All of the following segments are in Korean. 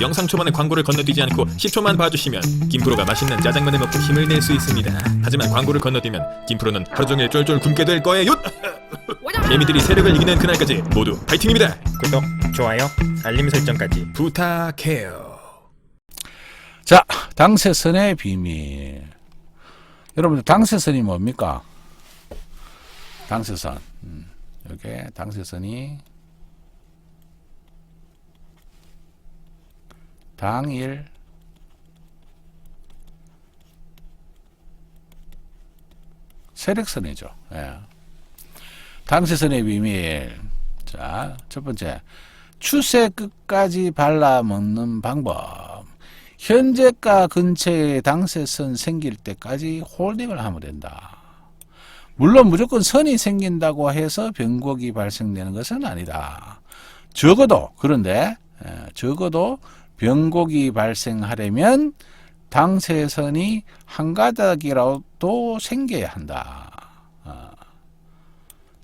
영상 초반에 광고를 건너뛰지 않고 10초만 봐주시면 김프로가 맛있는 짜장면을 먹고 힘을 낼 수 있습니다. 하지만 광고를 건너뛰면 김프로는 하루 종일 쫄쫄 굶게 될 거예요. 개미들이 세력을 이기는 그날까지 모두 파이팅입니다. 구독, 좋아요, 알림 설정까지 부탁해요. 자, 당세선의 비밀. 여러분들, 당세선이 뭡니까? 당세선. 음, 이렇게 당세선이 당일 세력선이죠. 예. 당세선의 비밀. 자, 첫 번째. 추세 끝까지 발라먹는 방법. 현재가 근처에 당세선 생길 때까지 홀딩을 하면 된다. 물론 무조건 선이 생긴다고 해서 변곡이 발생되는 것은 아니다. 적어도 그런데 에, 적어도 변곡이 발생하려면 당세선이 한 가닥이라도 생겨야 한다. 어.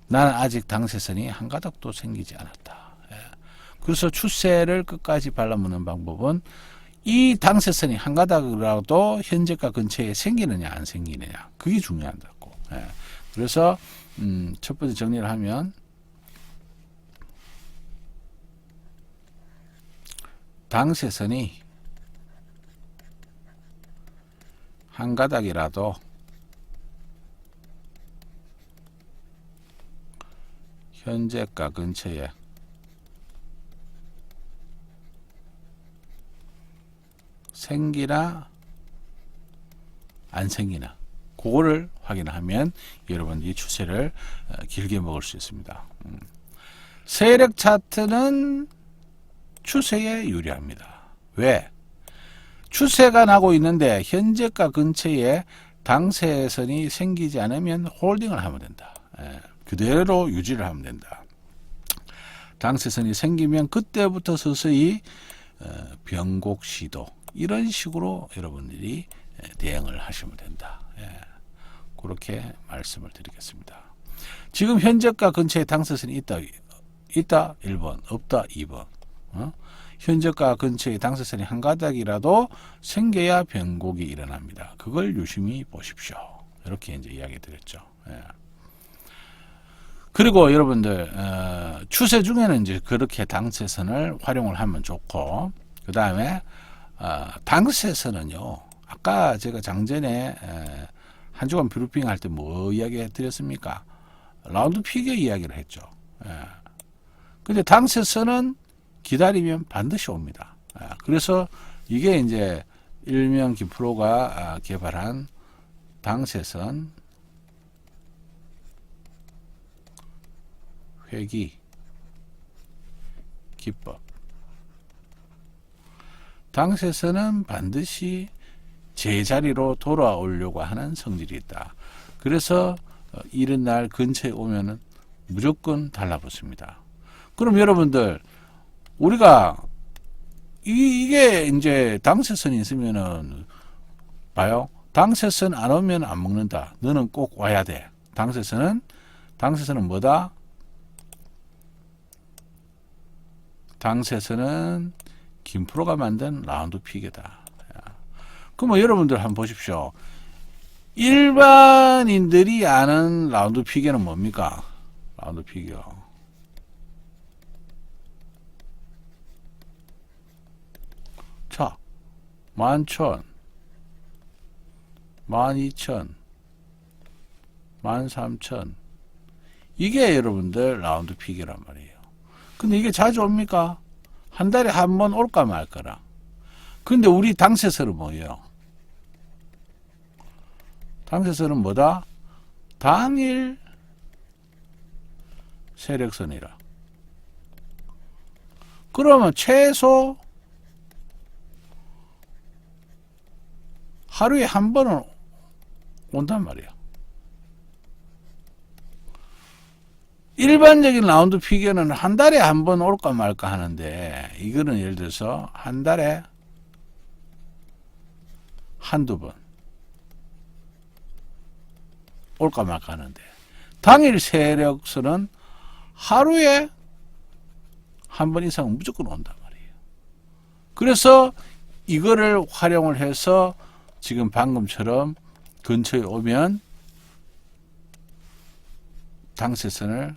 나는 아직 당세선이 한 가닥도 생기지 않았다. 예. 그래서 추세를 끝까지 발라먹는 방법은 이 당세선이 한 가닥이라도 현재가 근처에 생기느냐 안 생기느냐 그게 중요하다고. 예. 그래서 음, 첫 번째 정리를 하면 당세선이 한 가닥이라도 현재가 근처에 생기나 안 생기나 그거를 확인하면 여러분이 추세를 어, 길게 먹을 수 있습니다. 음. 세력 차트는 추세에 유리합니다. 왜? 추세가 나고 있는데 현재가 근처에 당세선이 생기지 않으면 홀딩을 하면 된다. 예, 그대로 유지를 하면 된다. 당세선이 생기면 그때부터 서서히 어, 변곡 시도 이런 식으로 여러분들이 예, 대응을 하시면 된다. 예, 그렇게 말씀을 드리겠습니다. 지금 현재가 근처에 당세선이 있다. 있다 1번, 없다 2번. 어? 현재가 근처에 당세선이 한 가닥이라도 생겨야 변곡이 일어납니다. 그걸 유심히 보십시오. 이렇게 이제 이야기 드렸죠. 예. 그리고 여러분들 어, 추세 중에는 이제 그렇게 당세선을 활용을 하면 좋고 그 다음에 어, 당세선은요. 아까 제가 장전에 에, 한 주간 브리핑 할 때 뭐 이야기 해드렸습니까? 라운드 피겨 이야기를 했죠. 예. 근데 당세선은 기다리면 반드시 옵니다. 아, 그래서 이게 이제 일명 김프로가 아, 개발한 당세선 회기 기법. 당세선은 반드시 제자리로 돌아오려고 하는 성질이 있다. 그래서 어, 이런 날 근처에 오면은 무조건 달라붙습니다. 그럼 여러분들 우리가 이, 이게 이제 당세선이 있으면은 봐요. 당세선 안 오면 안 먹는다. 너는 꼭 와야 돼. 당세선은 당세선은 뭐다? 당세선은 김프로가 만든 라운드 픽이다. 그러면 여러분들 한번 보십시오. 일반인들이 아는 라운드 픽에는 뭡니까? 라운드 픽이요. 자, 만천, 만이천, 만삼천. 이게 여러분들 라운드 픽이란 말이에요. 근데 이게 자주 옵니까? 한 달에 한 번 올까 말까라. 근데 우리 당세설은 뭐예요? 당세설은 뭐다? 당일 세력선이라. 그러면 최소 하루에 한 번은 온단 말이야. 일반적인 라운드 피겨는 한 달에 한 번 올까 말까 하는데 이거는 예를 들어서 한 달에 한두 번 올까 말까 하는데 당일 세력선은 하루에 한 번 이상 무조건 온단 말이에요. 그래서 이거를 활용을 해서 지금 방금처럼 근처에 오면 당세선을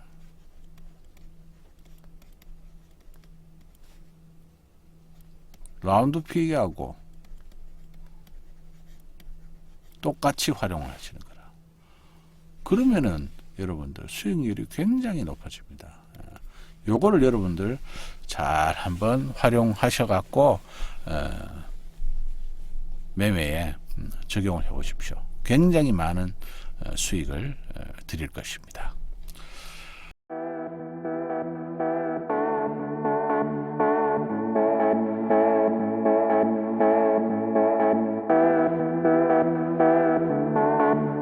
라운드 피기하고 똑같이 활용을 하시는 거라. 그러면은 여러분들 수익률이 굉장히 높아집니다. 예. 요거를 여러분들 잘 한번 활용하셔 갖고 어, 매매에 음, 적용을 해 보십시오. 굉장히 많은 어, 수익을 어, 드릴 것입니다.